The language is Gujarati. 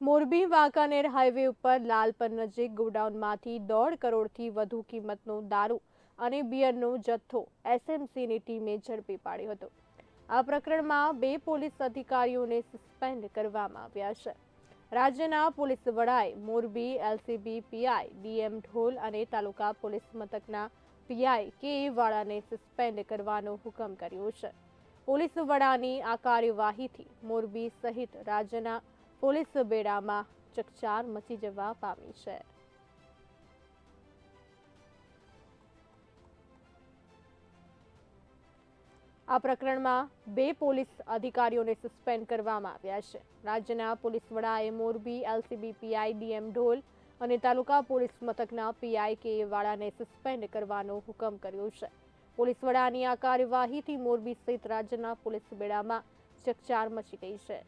મોરબી વાંકાનેર હાઈવે ઉપર લાલપર નજીક ગોડાઉનમાંથી દોઢ કરોડથી વધુ કિંમતનો દારૂ અને બિયરનો જથ્થો એસએમસીની ટીમે ઝડપી પાડ્યો હતો. આ પ્રકરણમાં બે પોલીસ અધિકારીઓને સસ્પેન્ડ કરવામાં આવ્યા છે. રાજ્યના પોલીસ વડાએ મોરબી, એલસીબી, પીઆઈ, ડીએમ ઢોલ અને તાલુકા પોલીસ મથકના પીઆઈ કે વાળાને સસ્પેન્ડ કરવાનો હુકમ કર્યો છે. પોલીસ વડાની આ કાર્યવાહીથી મોરબી સહિત રાજ્યના પોલીસ બેડામાં ચકચાર મચી જવા પામી છે. આ પ્રકરણમાં બે પોલીસ અધિકારીઓને સસ્પેન્ડ કરવામાં આવ્યા છે. રાજ્યના પોલીસ વડાએ મોરબી એલસીબી પીઆઈ ડીએમ ઢોલ અને તાલુકા પોલીસ મથકના પીઆઈ કે વાળાને સસ્પેન્ડ કરવાનો હુકમ કર્યો છે. પોલીસ વડાની આ કાર્યવાહીથી મોરબી સહિત રાજ્યના પોલીસ બેડામાં ચકચાર મચી ગઈ છે.